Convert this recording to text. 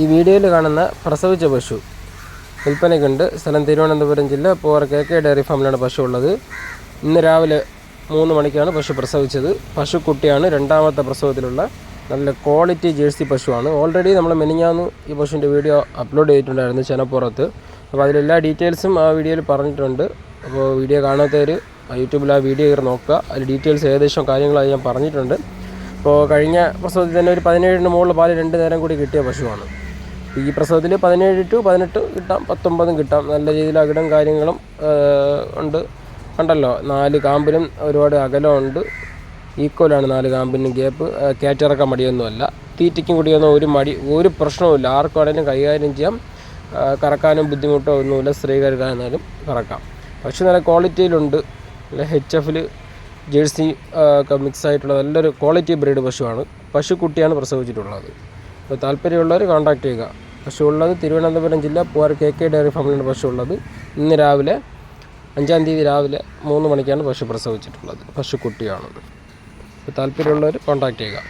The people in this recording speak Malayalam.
ഈ വീഡിയോയിൽ കാണുന്ന പ്രസവിച്ച പശു വിൽപ്പനയ്ക്കുണ്ട് സ്ഥലം തിരുവനന്തപുരം ജില്ല പോർ കെ കെ ഡയറി ഫാമിലാണ് പശു ഉള്ളത്. ഇന്ന് രാവിലെ മൂന്ന് മണിക്കാണ് പശു പ്രസവിച്ചത്. പശുക്കുട്ടിയാണ് രണ്ടാമത്തെ പ്രസവത്തിലുള്ള നല്ല ക്വാളിറ്റി ജേഴ്സി പശുവാണ്. ഓൾറെഡി നമ്മൾ മെനിഞ്ഞാന്ന് ഈ പശുവിന്റെ വീഡിയോ അപ്ലോഡ് ചെയ്തിട്ടുണ്ടായിരുന്നു ചെനപ്പുറത്ത്. അപ്പോൾ അതിലെല്ലാ ഡീറ്റെയിൽസും ആ വീഡിയോയിൽ പറഞ്ഞിട്ടുണ്ട്. അപ്പോൾ വീഡിയോ കാണാത്തവർ യൂട്യൂബിൽ ആ വീഡിയോ കയറി നോക്കുക. അതിൽ ഡീറ്റെയിൽസ് ഏകദേശം കാര്യങ്ങളായി ഞാൻ പറഞ്ഞിട്ടുണ്ട്. ഇപ്പോൾ കഴിഞ്ഞ പ്രസവത്തിൽ തന്നെ ഒരു പതിനേഴിന് മുകളിൽ പാൽ രണ്ട് നേരം കൂടി കിട്ടിയ പശുവാണ്. ഈ പ്രസവത്തിൽ പതിനേഴ് ടു പതിനെട്ട് കിട്ടാം പത്തൊമ്പതും കിട്ടാം. നല്ല രീതിയിൽ അകിടും കാര്യങ്ങളും ഉണ്ട്. കണ്ടല്ലോ നാല് കാമ്പിനും ഒരുപാട് അകലമുണ്ട് ഈക്വലാണ് നാല് കാമ്പിനും ഗ്യാപ്പ്. കയറ്റിറക്കാൻ മടിയൊന്നുമല്ല. തീറ്റയ്ക്കും കുടിയൊന്നും ഒരു മടി ഒരു പ്രശ്നവുമില്ല. ആർക്കാണെങ്കിലും കൈകാര്യം ചെയ്യാം. കറക്കാനും ബുദ്ധിമുട്ടോ ഒന്നുമില്ല. സ്ത്രീകർക്കായിരുന്നാലും കറക്കാം. പക്ഷെ നല്ല ക്വാളിറ്റിയിലുണ്ട്. അല്ലെ എച്ച് എഫിൽ ജേഴ്സി ഒക്കെ മിക്സ് ആയിട്ടുള്ള നല്ലൊരു ക്വാളിറ്റി ബ്രീഡ് പശുവാണ്. പശുക്കുട്ടിയാണ് പ്രസവിച്ചിട്ടുള്ളത്. അപ്പോൾ താല്പര്യമുള്ളവർ കോൺടാക്ട് ചെയ്യുക. പശു ഉള്ളത് തിരുവനന്തപുരം ജില്ല പൂവാർ കെ കെ ഡയറി ഫാമിലാണ് പശു ഉള്ളത് ഇന്ന് രാവിലെ അഞ്ചാം തീയതി രാവിലെ മൂന്ന് മണിക്കാണ് പശു പ്രസവിച്ചിട്ടുള്ളത്. പശുക്കുട്ടിയാണ് അപ്പോൾ താല്പര്യമുള്ളവർ കോൺടാക്ട് ചെയ്യുക.